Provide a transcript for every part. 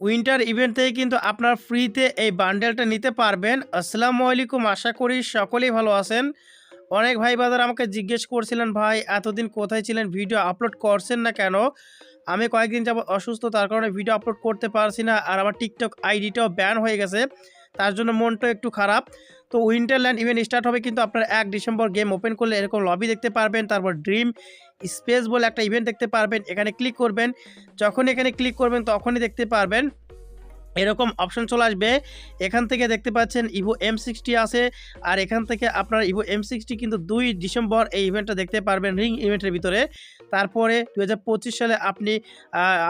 Winter event থেকে কিন্তু আপনার ফ্রিতে এই বান্ডেলটা নিতে পারবেন। আসসালামু আলাইকুম, আশা করি সকলেই ভালো আছেন। অনেক ভাই বাজার আমাকে জিজ্ঞেস করছিলেন, ভাই, এতদিন কোথায় ছিলেন? ভিডিও আপলোড করছেন না কেন? আমি কয়েকদিন যাব অসুস্থ, তার কারণে ভিডিও আপলোড করতে পারছি না। আর আমার টিকটক আইডিটাও ব্যান হয়ে গেছে। তার জন্য মনটা একটু খারাপ। তো উইন্টারল্যান্ড ইভেন্ট স্টার্ট হবে কিন্তু আপনার এক ডিসেম্বর গেম ওপেন করলে এরকম লবি দেখতে পারবেন, তারপর ড্রিম স্পেস বলে একটা ইভেন্ট দেখতে পারবেন, এখানে ক্লিক করবেন, যখন এখানে ক্লিক করবেন তখনই দেখতে পারবেন, এরকম অপশন চলে আসবে, এখান থেকে দেখতে পাচ্ছেন ইভো এম সিক্সটি আছে, আর এখান থেকে আপনার ইভো এম সিক্সটি কিন্তু দুই ডিসেম্বর এই ইভেন্টটা দেখতে পারবেন রিং ইভেন্টের ভিতরে। তারপরে দু হাজার পঁচিশ সালে আপনি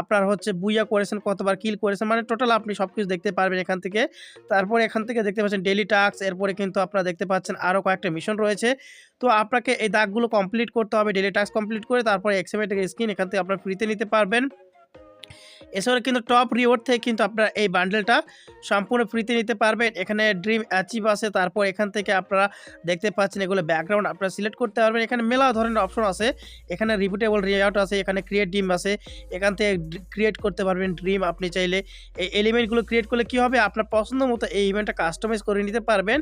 আপনার হচ্ছে বুইয়া করেছেন, কতবার কিল করেছেন মানে টোটাল আপনি সব কিছু দেখতে পারবেন এখান থেকে। তারপরে এখান থেকে দেখতে পাচ্ছেন ডেলি টাস্ক এরপরে কিন্তু আপনারা দেখতে পাচ্ছেন আরও কয়েকটা মিশন রয়েছে। তো আপনাকে এই দাগগুলো কমপ্লিট করতে হবে ডেলি টাস্ক কমপ্লিট করে তারপরে এক্সেমেটিক স্কিন এখান থেকে আপনার ফ্রিতে নিতে পারবেন। এছাড়া কিন্তু টপ রিওয়ার্ড থেকে কিন্তু আপনারা এই বান্ডেলটা সম্পূর্ণ ফ্রিতে নিতে পারবেন। এখানে ড্রিম অ্যাচিভ আছে, তারপর এখান থেকে আপনারা দেখতে পাচ্ছেন এগুলো ব্যাকগ্রাউন্ড আপনারা সিলেক্ট করতে পারবেন। এখানে মেলা ধরনের অপশন আছে। এখানে রিপিটেবল রিআউট আছে, এখানে ক্রিয়েট ডিম আছে। এখান থেকে ক্রিয়েট করতে পারবেন ড্রিম আপনি চাইলে এই এলিমেন্টগুলো ক্রিয়েট করলে কী হবে? আপনার পছন্দ মতো এই ইভেন্টটা কাস্টমাইজ করে নিতে পারবেন।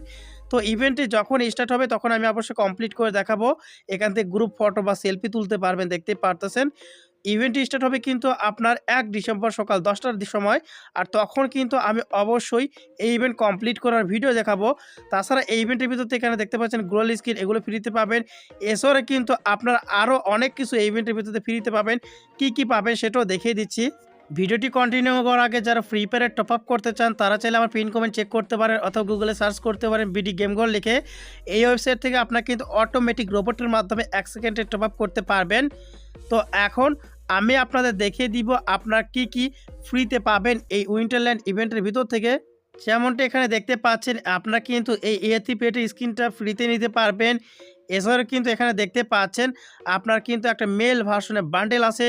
তো ইভেন্টে যখন স্টার্ট হবে, তখন আমি অবশ্যই কমপ্লিট করে দেখাবো। এখান থেকে গ্রুপ ফটো বা সেলফি তুলতে পারবেন, দেখতে পারতেছেন। ইভেন্ট স্টার্ট হবে কিন্তু আপনার এক ডিসেম্বর সকাল দশটার সময়। আর তখন কিন্তু আমি অবশ্যই এই ইভেন্ট কমপ্লিট করার ভিডিও দেখাবো। তাছাড়া এই ইভেন্টের ভিতর এখানে দেখতে পাচ্ছেন গ্লোয়াল স্কিন এগুলো ফ্রিতে পাবেন। এছাড়া কিন্তু আপনার আরও অনেক কিছু এই ইভেন্টের ভিতরে ফ্রিতে পাবেন। কি কি পাবেন সেটাও দেখিয়ে দিচ্ছি। ভিডিওটি কন্টিনিউ করার আগে যারা ফ্রি ফায়ারের টপ আপ করতে চান, তারা চাইলে আমার পিন কমেন্ট চেক করতে পারেন অথবা গুগলে সার্চ করতে পারেন বিডি গেম গোল লিখে। এই ওয়েবসাইট থেকে আপনার কিন্তু অটোমেটিক রোবটের মাধ্যমে এক সেকেন্ডে টপ আপ করতে পারবেন। তো এখন আমি আপনাদের দেখিয়ে দিব আপনারা কি কি ফ্রিতে পাবেন এই উইন্টারল্যান্ড ইভেন্টের ভিতর থেকে। যেমনটি এখানে দেখতে পাচ্ছেন, আপনারা কিন্তু এই এথি পেটের স্ক্রিনটা ফ্রিতে নিতে পারবেন। এছাড়াও কিন্তু এখানে দেখতে পাচ্ছেন, আপনার কিন্তু একটা মেল ভার্সনের বান্ডেল আছে।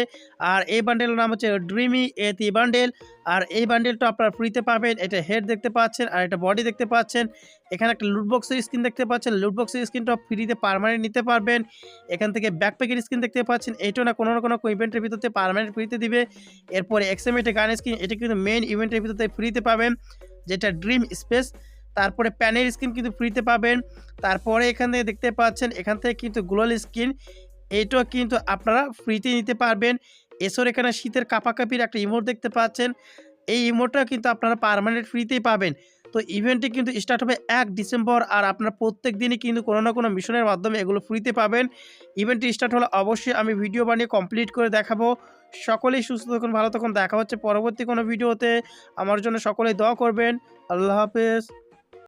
আর এই বান্ডেলের নাম হচ্ছে ড্রিমি এথি বান্ডেল আর এই বান্ডেলটা আপনারা ফ্রিতে পাবেন। এটা হেড দেখতে পাচ্ছেন আর এটা বডি দেখতে পাচ্ছেন। এখানে একটা লুটবক্সের স্ক্রিন দেখতে পাচ্ছেন। লুটবক্সের স্ক্রিনটা ফ্রিতে পারমানেন্ট নিতে পারবেন। এখান থেকে ব্যাকপ্যাকের স্ক্রিন দেখতে পাচ্ছেন। এইটাও না কোনো না কোনো ইভেন্টের ভিতরে পারমানেন্ট ফ্রিতে দিবে। এরপরে এক্সএমএটে গান স্ক্রিন এটা কিন্তু মেইন ইভেন্টের ভিতরে ফ্রিতে পাবেন, যেটা ড্রিম স্পেস তারপরে প্যানের স্ক্রিন কিন্তু ফ্রিতে পাবেন। তারপরে এখান থেকে দেখতে পাচ্ছেন, এখান থেকে কিন্তু গ্লোয়াল স্ক্রিন এইটাও কিন্তু আপনারা ফ্রিতে নিতে পারবেন। এছাড়া এখানে শীতের কাপাকাপির একটা ইমোট দেখতে পাচ্ছেন। এই ইমোটটা কিন্তু আপনারা পারমানেন্ট ফ্রিতেই পাবেন। তো ইভেন্টটি কিন্তু স্টার্ট হবে এক ডিসেম্বর আর আপনারা প্রত্যেক দিনই কিন্তু কোনো না কোনো মিশনের মাধ্যমে এগুলো ফ্রিতে পাবেন। ইভেন্টটি স্টার্ট হলে অবশ্যই আমি ভিডিও বানিয়ে কমপ্লিট করে দেখাবো। সকলেই সুস্থ থাকুন, ভালো থাকুন। দেখা হচ্ছে পরবর্তী কোনো ভিডিওতে। আমার জন্য সকলেই দোয়া করবেন। আল্লাহ হাফেজ।